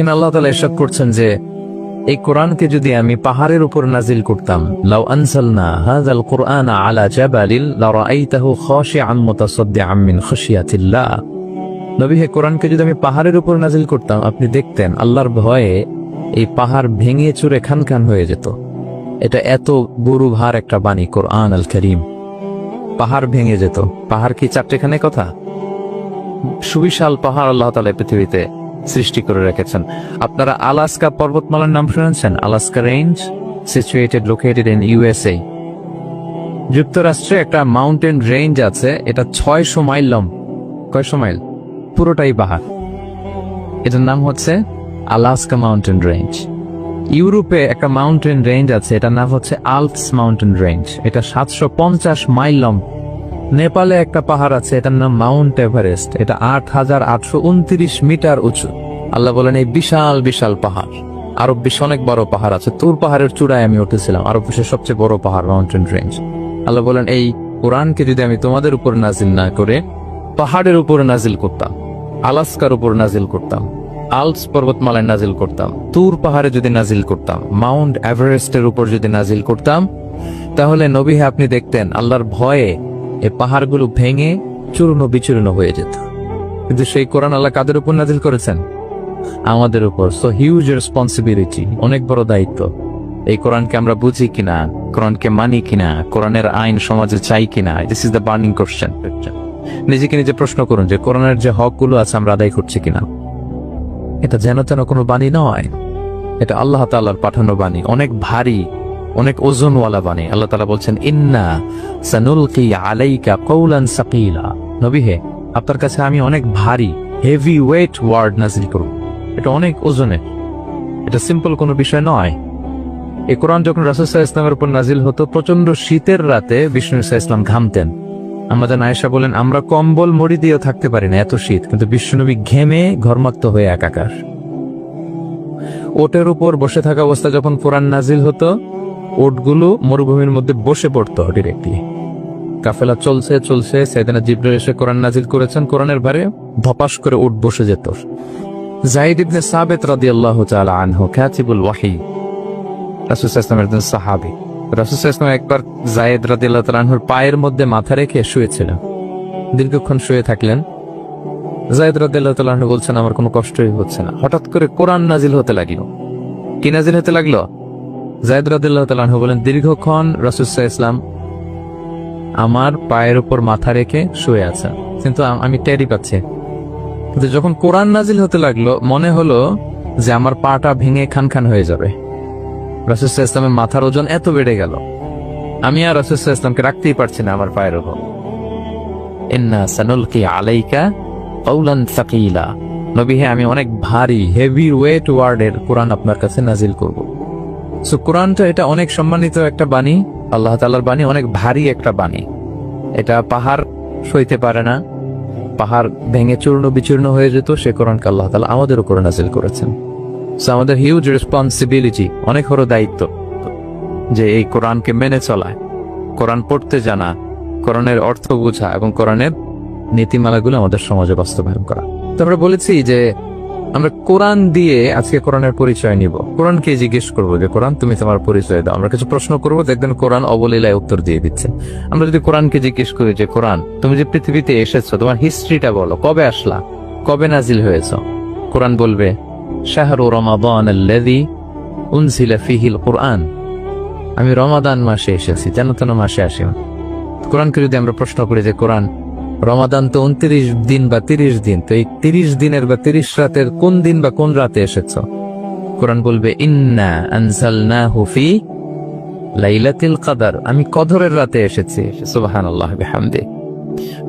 কিন্তু আল্লাহ তালা এসব করছেন যে, এই কোরআনকে যদি আমি পাহাড়ের উপর নাজিল করতাম, লাউ আনসালনা আলা জাবালিল নবী, হে কোরআনকে যদি আমি পাহাড়ের উপর নাজিল করতাম, আপনি দেখতেন আল্লাহর ভয়ে এই পাহাড় ভেঙে চুরে খান খান হয়ে যেত। এটা এত গরু ভার একটা বাণী কোরআন আল করিম। পাহাড় ভেঙে যেত। পাহাড় কি চারটেখানে কথা? সুবিশাল পাহাড় আল্লাহ তালা পৃথিবীতে সৃষ্টি করে রেখেছেন। আপনারা আলাস্কা পর্বতমালার নাম শুনেছেন? Alaska range situated located in USA যুক্তরাষ্ট্রে একটা মাউন্টেন রেঞ্জ আছে, এটা ছয়শো মাইল লম কয়শো মাইল? পুরোটাই পাহাড়। এটার নাম হচ্ছে আলাস্কা মাউন্টেন রেঞ্জ ইউরোপে একটা মাউন্টেন রেঞ্জ আছে, এটার নাম হচ্ছে আলপস মাউন্টেন রেঞ্জ এটা সাতশো পঞ্চাশ মাইল লম নেপালে একটা পাহাড় আছে, এটার নাম মাউন্ট এভারেস্ট। এটা আট হাজার আটশো উনত্রিশ মিটার উঁচু। আল্লাহ বলেন, এই বিশাল বিশাল পাহাড়। আরব বিশ্বে অনেক বড় পাহাড় আছে। তুর পাহাড়ের চূড়ায় আমি উঠেছিলাম। আরব বিশ্বের সবচেয়ে বড় পাহাড়, মাউন্টেন রেঞ্জ। আল্লাহ বলেন, এই কোরআনকে যদি আমি তোমাদের উপর নাজিল না করে, পাহাড়ের উপর নাজিল করতাম, আলাস্কার উপর নাজিল করতাম, আলস পর্বতমালায় নাজিল করতাম, তুর পাহাড়ে যদি নাজিল করতাম, মাউন্ট এভারেস্টের উপর যদি নাজিল করতাম, তাহলে নবী আপনি দেখতেন, আল্লাহর ভয়ে এই পাহাড়গুলো ভেঙে চূর্ণ বিচূর্ণ হয়ে যেত। কিন্তু সেই কোরআন আল্লাহ কাদের উপর নাজিল করেছেন? আমাদের উপর। সো হিউজ রেসপন্সিবিলিটি অনেক বড় দায়িত্ব। এই কোরআনকে আমরা বুঝি কিনা, কোরআনকে মানি কিনা, কোরআনের আইন সমাজে চাই কিনা this is the burning question নিজেকে নিজে প্রশ্ন করুন যে কোরআনের যে হকগুলো আছে আমরা আদায় করছি কিনা। এটা যেন তেন কোনো বাণী নয়। এটা আল্লাহ তাআলার পাঠানো বাণী। অনেক ভারী অনেক ওজনওয়ালা বাণী। আল্লাহ তালা বলছেন, ইন্না সানুলকি আলাইকা কৌলান সাকিলা। নবী হে, আপনার কাছে আমি অনেক ভারী হেভি ওয়েট ওয়ার্ড নাজিল করব। এটা অনেক ওজনের। এটা সিম্পল কোনো বিষয় নয়। এই কোরআন যখন রাসুসাহ ইসলামের উপর নাজিল হতো প্রচণ্ড শীতের রাতে বিষ্ণু ইসা ইসলাম ঘামতেন। আমাদের আয়েশা বলেন, আমরা কম্বল মরি দিয়েও থাকতে পারি না, এত শীত। কিন্তু বিশ্বনবী ঘেমে ঘর্মাক্ত হয়ে একাকার। ওটের উপর বসে থাকা অবস্থা যখন কোরআন নাজিল হতো ওটগুলো মরুভূমির মধ্যে বসে পড়তো ডিরেক্টলি কাফেলা চলছে চলছে, সেদিনা জিব্রাইল এসে কোরআন নাজিল করেছেন, কোরআনের ভারে ধপাস করে উঠ বসে যেত। জাহিদ ইবনে সাবেত রাদিয়াল্লাহু তাআলা আনহু, কাতিবুল ওয়াহি। রাসূল সাল্লাল্লাহু একজন সাহাবী। রাসূল সাল্লাল্লাহু একবার জায়েদ রাদিয়াল্লাহু তাআলা আনহুর পায়ের মধ্যে মাথা রেখে শুয়েছিলেন। দীর্ঘক্ষণ শুয়ে থাকলেন। জায়েদ রাদিয়াল্লাহু তাআলা আনহু বলছেন, আমার কোনো কষ্টই হচ্ছে না। হঠাৎ করে কোরআন নাজিল হতে লাগল। কি নাজিল হতে লাগল? জায়েদ রাদিয়াল্লাহু তাআলা বলেন, দীর্ঘক্ষণ রাসূল ইসলাম আমার পায়ের উপর মাথা রেখে শুয়ে আছেন। কিন্তু আমি টেরি পাচ্ছি। কিন্তু যখন কোরআন নাজিল হতে লাগল, মনে হলো যে আমার পাটা ভেঙে খান খান হয়ে যাবে। রাসুসাহ ইসলামের মাথার ওজন এত বেড়ে গেল। আমি আর রাসুসাহ ইসলামকে রাখতেই পারছি না আমার পায়ের উপর। আলাইকা নবী হে, আমি অনেক ভারী হেভি ওয়েট ওয়ার্ডের কোরআন আপনার কাছে নাজিল করব। সো কোরআনটা এটা অনেক সম্মানিত একটা বাণী। আল্লাহ তালার বাণী অনেক ভারী একটা বাণী। এটা পাহাড় সইতে পারে না। পাহাড় ভেঙে চূর্ণ বিচূর্ণ হয়ে যেত, সে কোরআনকে আল্লাহ তাআলা আমাদের উপরে নাজিল করেছেন। সো আমাদের হিউজ রেসপন্সিবিলিটি অনেক বড় দায়িত্ব যে এই কোরআনকে মেনে চলায় কোরআন পড়তে জানা, কোরআনের অর্থ বোঝা এবং কোরআনের নীতিমালাগুলো আমাদের সমাজে বাস্তবায়ন করা। তো আমরা বলেছি যে আমরা কোরআন দিয়ে আজকে কোরআনের পরিচয় নিব। কোরআনকে জিজ্ঞেস করব যে, কোরআন, তুমি তোমার পরিচয় দাও। আমরা কিছু প্রশ্ন করব দেখবেন কোরআন অবলীলায় উত্তর দিয়ে দিচ্ছে। আমরা যদি কোরআনকে জিজ্ঞেস করি যে, কোরআন, তুমি যে পৃথিবীতে এসেছ, তোমার হিস্ট্রিটা বলো, কবে আসলা? কবে নাজিল হয়েছ? কোরআন বলবে, শাহরু ফীহিল কোরআন। আমি রমাদান মাসে এসেছি যেন তেন মাসে আসি। কোরআনকে যদি আমরা প্রশ্ন করি যে, কোরআন রমাদান তো উনত্রিশ দিন বা তিরিশ দিন, তো এই তিরিশ দিনের বা তিরিশ রাতের কোন দিন বা কোন রাতে এসেছ? কোরআন বলবে, ইন্না আনজালনাহু ফি লাইলাতুল কদর। আমি কদরের রাতে এসেছি। সুবহানাল্লাহ, বিহামদি।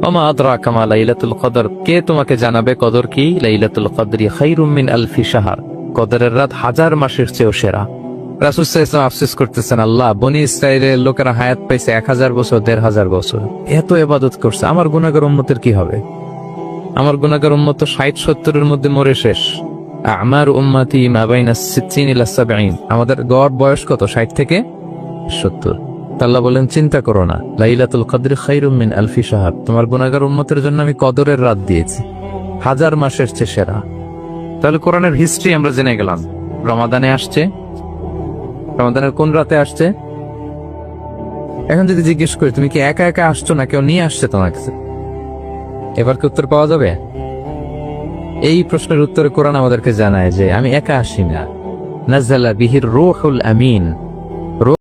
ওমা আদরাকা মা লাইলাতুল কদর। কে তোমাকে জানাবে কদর কি? লাইলাতুল কদরি খায়রুম মিন আলফি শাহর। কদরের রাত হাজার মাসের চেয়েও সেরা। সাল্লাল্লাহু আফসোস করতেছেন, আল্লাহ, বনি ইসরায়েলের লোকেরা হায়াত পাইছে এক হাজার বছর, দেড় হাজার বছর। এত ইবাদত করছে, আমার গুনাহগার উন্মতের কি হবে? আমার গুনাহগার উন্মত ষাট, সত্তরের মধ্যে মরে শেষ। আমার উম্মাতি আমাদের গড় বয়স কত, ষাট থেকে সত্তর? আল্লাহ বলেন, চিন্তা করো না, লাইলাতুল কদর খাইরুম মিন আলফি শাহাব। তোমার গুনাহগার উম্মতের জন্য আমি কদরের রাত দিয়েছি, হাজার মাসের চেয়ে সেরা। তাহলে কোরআনের হিস্ট্রি আমরা জেনে গেলাম। রমাদানে আসছে রমাদানের কোন রাতে আসছে? এখন যদি জিজ্ঞেস করি, তুমি কি একা একা আসছো না কেউ নিয়ে আসছে তোমার কাছে? এবার কি উত্তর পাওয়া যাবে? এই প্রশ্নের উত্তরে কোরআন আমাদেরকে জানায় যে, আমি একা আসি না। নাজালা বিহির রুহুল আমিন।